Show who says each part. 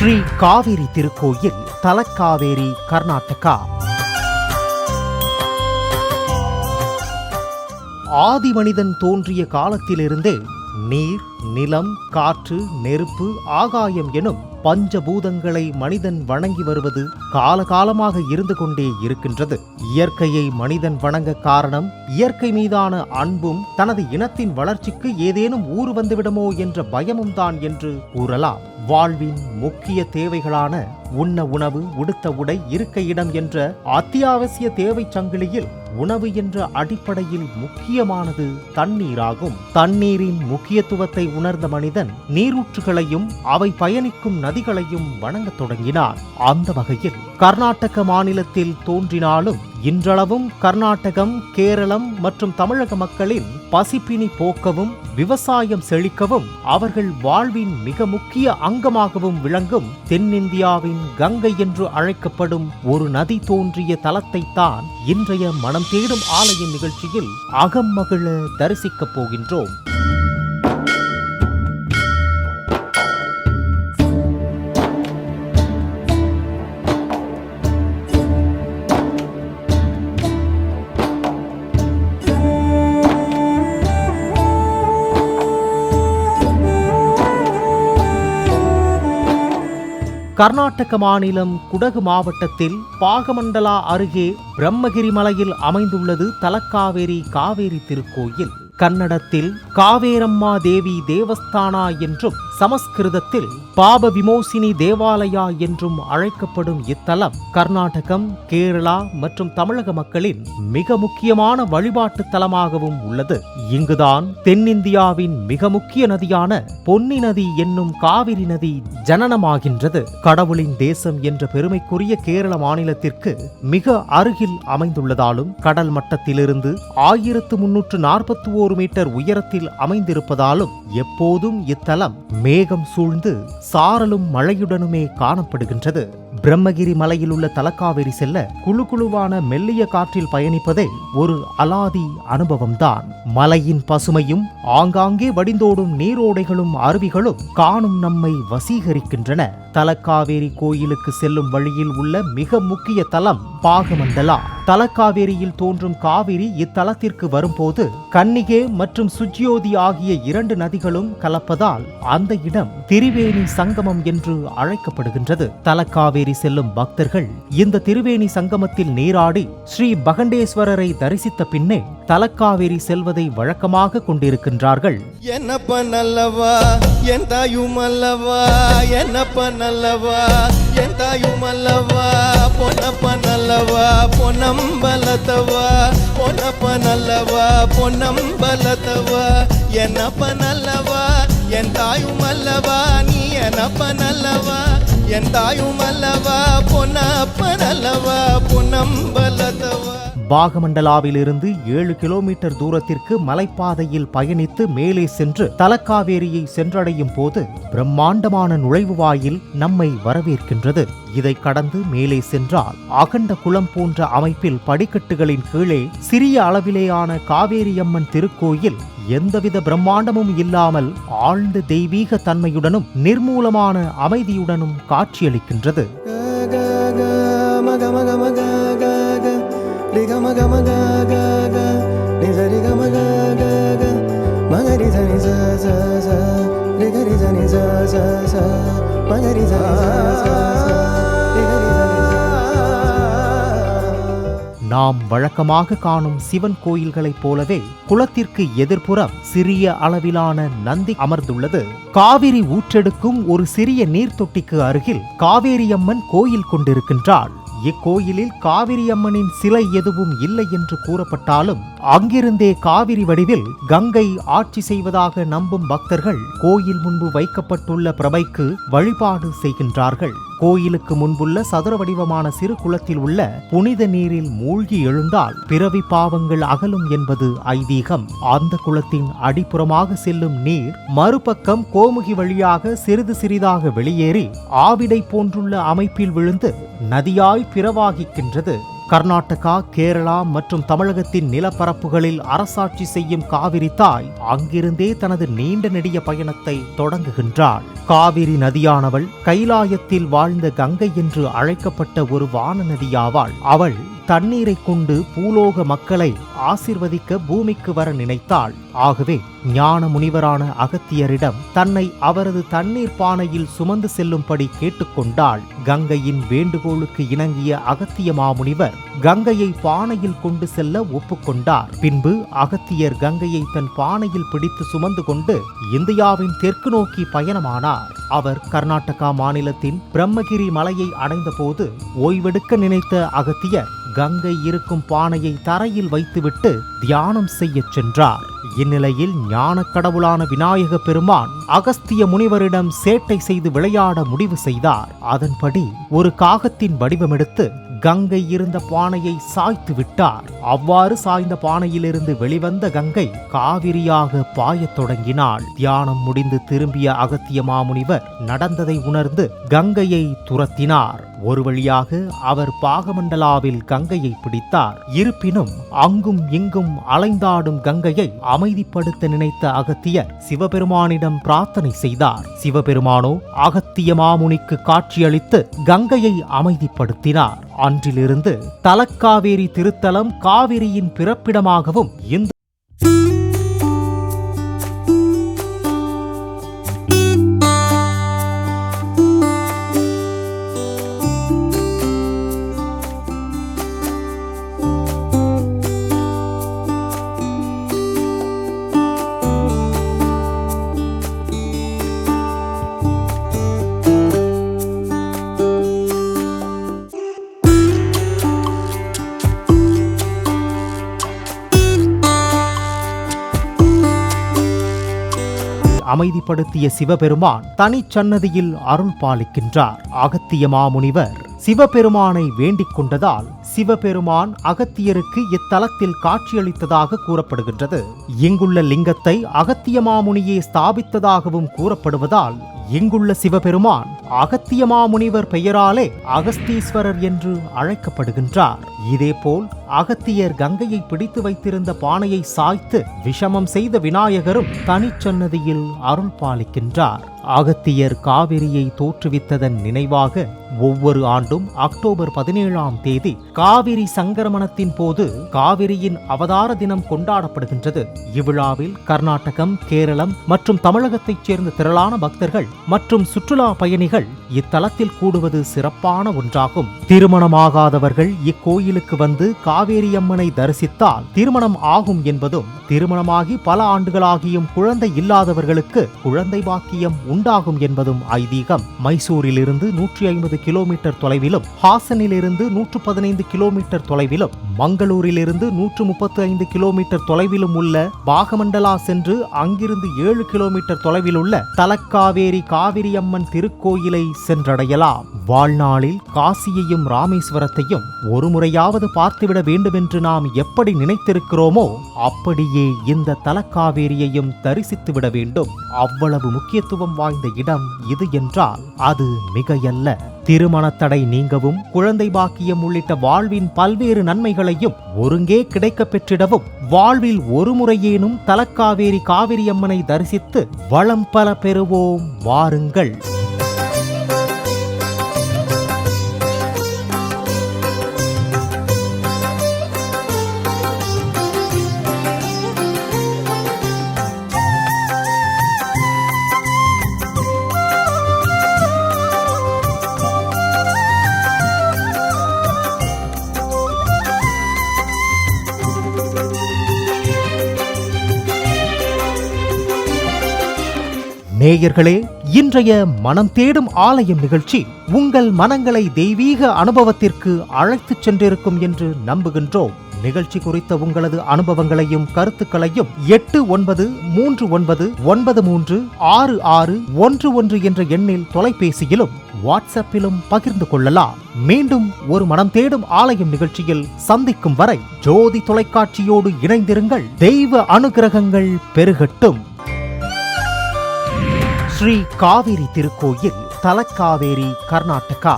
Speaker 1: ஸ்ரீ காவேரி திருக்கோயில் தலக்காவேரி கர்நாடகா. ஆதி மனிதன் தோன்றிய காலத்திலிருந்தே நீர் நிலம் காற்று நெருப்பு ஆகாயம் எனும் பஞ்சபூதங்களை மனிதன் வணங்கி வருவது காலகாலமாக இருந்து கொண்டே இருக்கின்றது. இயற்கையை மனிதன் வணங்க காரணம் இயற்கை மீதான அன்பும் தனது இனத்தின் வளர்ச்சிக்கு ஏதேனும் ஊறு வந்துவிடுமோ என்ற பயமும் தான் என்று கூறலாம். வாழ்வின் முக்கிய தேவைகளான உண்ண உணவு உடுத்த உடை இருக்க இடம் என்ற அத்தியாவசிய தேவை சங்கிலியில் உணவு என்ற அடிப்படையில் முக்கியமானது தண்ணீராகும். தண்ணீரின் முக்கியத்துவத்தை உணர்ந்த மனிதன் நீரூற்றுகளையும் அவை பயணிக்கும் நதிகளையும் வணங்கத் தொடங்கினார். அந்த வகையில் கர்நாடக மாநிலத்தில் தோன்றினாலும் இன்றளவும் கர்நாடகம் கேரளம் மற்றும் தமிழக மக்களின் பசிப்பினி போக்கவும் விவசாயம் செழிக்கவும் அவர்கள் வாழ்வின் மிக முக்கிய அங்கமாகவும் விளங்கும் தென்னிந்தியாவின் கங்கை என்று அழைக்கப்படும் ஒரு நதி தோன்றிய தலத்தை தான் இன்றைய மனம் தேடும் ஆலயம் நிகழ்ச்சியில் அகம் மகிழ தரிசிக்கப் போகின்றோம். கர்நாடக மாநிலம் குடகு மாவட்டத்தில் பாகமண்டலா அருகே பிரம்மகிரி மலையில் அமைந்துள்ளது தலக்காவேரி காவேரி திருக்கோயில். கன்னடத்தில் காவேரம்மா தேவி தேவஸ்தானா என்றும் சமஸ்கிருதத்தில் பாப விமோசினி தேவாலயா என்றும் அழைக்கப்படும் இத்தலம் கர்நாடகம் கேரளா மற்றும் தமிழக மக்களின் மிக முக்கியமான வழிபாட்டு தலமாகவும் உள்ளது. இங்குதான் தென்னிந்தியாவின் மிக முக்கிய நதியான பொன்னி நதி என்னும் காவிரி நதி ஜனனமாகின்றது. கடவுளின் தேசம் என்ற பெருமைக்குரிய கேரள மாநிலத்திற்கு மிக அருகில் அமைந்துள்ளதாலும் கடல் மட்டத்திலிருந்து ஆயிரத்து முன்னூற்று நாற்பத்தி ஓரு மீட்டர் உயரத்தில் அமைந்திருப்பதாலும் எப்போதும் இத்தலம் மேகம் சூழ்ந்து சாரலும் மழையுடனுமே காணப்படுகின்றது. பிரம்மகிரி மலையில் உள்ள தலக்காவேரி செல்ல குழு குழுவான மெல்லிய காற்றில் பயணிப்பதே ஒரு அலாதி அனுபவம்தான். மலையின் பசுமையும் ஆங்காங்கே வடிந்தோடும் நீரோடைகளும் அருவிகளும் காணும் நம்மை வசீகரிக்கின்றன. தலக்காவேரி கோயிலுக்கு செல்லும் வழியில் உள்ள மிக முக்கிய தலம் பாகமண்டலா. தலக்காவேரியில் தோன்றும் காவிரி இத்தலத்திற்கு வரும்போது கன்னிகே மற்றும் சுஜ்யோதி ஆகிய இரண்டு நதிகளும் கலப்பதால் அந்த இடம் திரிவேணி சங்கமம் என்று அழைக்கப்படுகின்றது. தலக்காவேரி செல்லும் பக்தர்கள் இந்த திரிவேணி சங்கமத்தில் நீராடி ஸ்ரீ பகண்டேஸ்வரரை தரிசித்த பின்னே தலக்காவேரி செல்வதை வழக்கமாக கொண்டிருக்கின்றார்கள்.
Speaker 2: என்னப்ப நல்லவா என் தாயும் அல்லவா? என்னப்ப நல்லவா என் தாயும் அல்லவா? பொன்னப்ப நல்லவா பொன்னம்பலத்தவா? பொன்னப்ப நல்லவா பொன்னம்பலத்தவா? என்னப்ப நல்லவா என் தாயும் அல்லவா? நீ என்னப்ப நல்லவா என் தாயும் அல்லவா? பொன்னப்ப நல்லவா பொன்னம்பலத்தவா?
Speaker 1: பாகமண்டலாவிலிருந்து ஏழு கிலோமீட்டர் தூரத்திற்கு மலைப்பாதையில் பயணித்து மேலே சென்று தலக்காவேரியை சென்றடையும் போது பிரம்மாண்டமான நுழைவு வாயில் நம்மை வரவேற்கின்றது. இதை கடந்து மேலே சென்றால் அகண்ட குளம் போன்ற அமைப்பில் படிக்கட்டுகளின் கீழே சிறிய அளவிலேயான காவேரியம்மன் திருக்கோயில் எந்தவித பிரம்மாண்டமும் இல்லாமல் ஆழ்ந்த தெய்வீக தன்மையுடனும் நிர்மூலமான அமைதியுடனும் காட்சியளிக்கின்றது.
Speaker 2: ரி க க க ரி க க க மக ச ச ச ச மக ச
Speaker 1: நாம் வழக்கமாக காணும் சிவன் கோயில்களைப் போலவே குளத்திற்கு எதிர்ப்புறம் சிறிய அளவிலான நந்தி அமர்ந்துள்ளது. காவிரி ஊற்றெடுக்கும் ஒரு சிறிய நீர்த்தொட்டிக்கு அருகில் காவேரியம்மன் கோயில் கொண்டிருக்கின்றாள் இக்கோயிலில் காவிரியம்மனின் சிலை எதுவும் இல்லை என்று கூறப்பட்டாலும் அங்கிருந்தே காவிரி வடிவில் கங்கை ஆட்சி செய்வதாக நம்பும் பக்தர்கள் கோயில் முன்பு வைக்கப்பட்டுள்ள பிரபைக்கு வழிபாடு செய்கின்றார்கள். கோயிலுக்கு முன்புள்ள சதுர வடிவமான சிறு குளத்தில் உள்ள புனித நீரில் மூழ்கி எழுந்தால் பிறவி பாவங்கள் அகலும் என்பது ஐதீகம். அந்த குளத்தின் அடிப்புறமாக செல்லும் நீர் மறுபக்கம் கோமுகி வழியாக சிறிது சிறிதாக வெளியேறி ஆவிடை போன்றுள்ள அமைப்பில் விழுந்து நதியாய் பிறவாகிக்கின்றது. கர்நாடகா கேரளா மற்றும் தமிழகத்தின் நிலப்பரப்புகளில் அரசாட்சி செய்யும் காவிரி தாய் அங்கிருந்தே தனது நீண்ட நெடிய பயணத்தை தொடங்குகின்றாள். காவிரி நதியானவள் கைலாயத்தில் வாழ்ந்த கங்கை என்று அழைக்கப்பட்ட ஒரு வான நதியாவாள். அவள் தண்ணீரை கொண்டு பூலோக மக்களை ஆசிர்வதிக்க பூமிக்கு வர நினைத்தாள். ஆகவே ஞான முனிவரான அகத்தியரிடம் தன்னை அவரது தண்ணீர் பானையில் சுமந்து செல்லும்படி கேட்டுக்கொண்டாள். கங்கையின் வேண்டுகோளுக்கு இணங்கிய அகத்திய மாமுனிவர் கங்கையை பானையில் கொண்டு செல்ல ஒப்புக்கொண்டார். பின்பு அகத்தியர் கங்கையை தன் பானையில் பிடித்து சுமந்து கொண்டு இந்தியாவின் தெற்கு நோக்கி பயணமானார். அவர் கர்நாடகா மாநிலத்தின் பிரம்மகிரி மலையை அடைந்தபோது ஓய்வெடுக்க நினைத்த அகத்தியர் கங்கை இருக்கும் பானையை தரையில் வைத்துவிட்டு தியானம் செய்யச் சென்றார். இந்நிலையில் ஞானக் கடவுளான விநாயக பெருமான் அகஸ்திய முனிவரிடம் சேட்டை செய்து விளையாட முடிவு செய்தார். அதன்படி ஒரு காகத்தின் வடிவமெடுத்து கங்கை இருந்த பானையை சாய்த்து விட்டார். அவ்வாறு சாய்ந்த பானையிலிருந்து வெளிவந்த கங்கை காவிரியாக பாயத் தொடங்கினாள். தியானம் முடிந்து திரும்பிய அகத்திய மாமுனிவர் நடந்ததை உணர்ந்து கங்கையை துரத்தினார். ஒரு வழியாக அவர் பாகமண்டலாவில் கங்கையை பிடித்தார். இருப்பினும் அங்கும் இங்கும் அலைந்தாடும் கங்கையை அமைதிப்படுத்த நினைத்த அகத்தியர் சிவபெருமானிடம் பிரார்த்தனை செய்தார். சிவபெருமானோ அகத்திய மாமுனிக்கு காட்சியளித்து கங்கையை அமைதிப்படுத்தினார். அன்றிலிருந்து தலக்காவேரி திருத்தலம் காவிரியின் பிறப்பிடமாகவும் இந்த அமைதிப்படுத்திய சிவபெருமான் தனிச்சன்னதியில் அருள் பாலிக்கின்றார். அகத்திய மாமுனிவர் சிவபெருமானை வேண்டிக் கொண்டதால் சிவபெருமான் அகத்தியருக்கு இத்தலத்தில் காட்சியளித்ததாக கூறப்படுகின்றது. இங்குள்ள லிங்கத்தை அகத்திய மாமுனியே ஸ்தாபித்ததாகவும் கூறப்படுவதால் இங்குள்ள சிவபெருமான் அகத்திய மாமுனிவர் பெயராலே அகஸ்தீஸ்வரர் என்று அழைக்கப்படுகின்றார். இதேபோல் அகத்தியர் கங்கையை பிடித்து வைத்திருந்த பானையை சாய்த்து விஷமம் செய்த விநாயகரும் தனிச்சன்னதியில் அருள் பாலிக்கின்றார். அகத்தியர் காவிரியை தோற்றுவித்ததன் நினைவாக ஒவ்வொரு ஆண்டும் அக்டோபர் பதினேழாம் தேதி காவிரி சங்கரமணத்தின் போது காவிரியின் அவதார தினம் கொண்டாடப்படுகின்றது. இவ்விழாவில் கர்நாடகம் கேரளம் மற்றும் தமிழகத்தைச் சேர்ந்த திரளான பக்தர்கள் மற்றும் சுற்றுலா பயணிகள் இத்தலத்தில் கூடுவது சிறப்பான ஒன்றாகும். திருமணமாகாதவர்கள் இக்கோயில் கோயிலுக்கு வந்து காவேரி அம்மனை தரிசித்தால் திருமணம் ஆகும் என்பதும் திருமணமாகி பல ஆண்டுகளாகியும் குழந்தை இல்லாதவர்களுக்கு குழந்தை பாக்கியம் உண்டாகும் என்பதும் ஐதீகம். மைசூரிலிருந்து நூற்றி ஐம்பது கிலோமீட்டர் தொலைவிலும் ஹாசனிலிருந்து நூற்று பதினைந்து கிலோமீட்டர் தொலைவிலும் மங்களூரிலிருந்து நூற்று முப்பத்து ஐந்து கிலோமீட்டர் தொலைவிலும் உள்ள பாகமண்டலா சென்று அங்கிருந்து ஏழு கிலோமீட்டர் தொலைவில் உள்ள தலக்காவேரி காவிரியம்மன் திருக்கோயிலை சென்றடையலாம். வாழ்நாளில் காசியையும் ராமேஸ்வரத்தையும் ஒரு முறையாவது பார்த்துவிட வேண்டுமென்று நாம் எப்படி நினைத்திருக்கிறோமோ அப்படியே இந்த தலக்காவேரியையும் தரிசித்துவிட வேண்டும். அவ்வளவு முக்கியத்துவம் வாய்ந்த இடம் இது என்றால் அது மிகையல்ல. திருமணத்தடை நீங்கவும் குழந்தை பாக்கியம் உள்ளிட்ட வாழ்வின் பல்வேறு நன்மைகளையும் ஒருங்கே கிடைக்கப் பெற்றிடவும் வாழ்வில் ஒரு முறையேனும் தலக்காவேரி காவிரி அம்மனை தரிசித்து வளம் பல பெறுவோம் வாருங்கள். நேயர்களே இன்றைய மனம் தேடும் ஆலயம் நிகழ்ச்சி உங்கள் மனங்களை தெய்வீக அனுபவத்திற்கு அழைத்துச் சென்றிருக்கும் என்று நம்புகின்றோம். நிகழ்ச்சி குறித்த உங்களது அனுபவங்களையும் கருத்துக்களையும் எட்டு ஒன்பது மூன்று ஒன்பது ஒன்பது மூன்று ஆறு ஆறு ஒன்று ஒன்று என்ற எண்ணில் தொலைபேசியிலும் வாட்ஸ்அப்பிலும் பகிர்ந்து கொள்ளலாம். மீண்டும் ஒரு மனம் தேடும் ஆலயம் நிகழ்ச்சியில் சந்திக்கும் வரை ஜோதி தொலைக்காட்சியோடு இணைந்திருங்கள். தெய்வ அனுகிரகங்கள் பெருகட்டும். ஸ்ரீ காவிரி திருக்கோயில் தலக்காவேரி கர்நாடகா.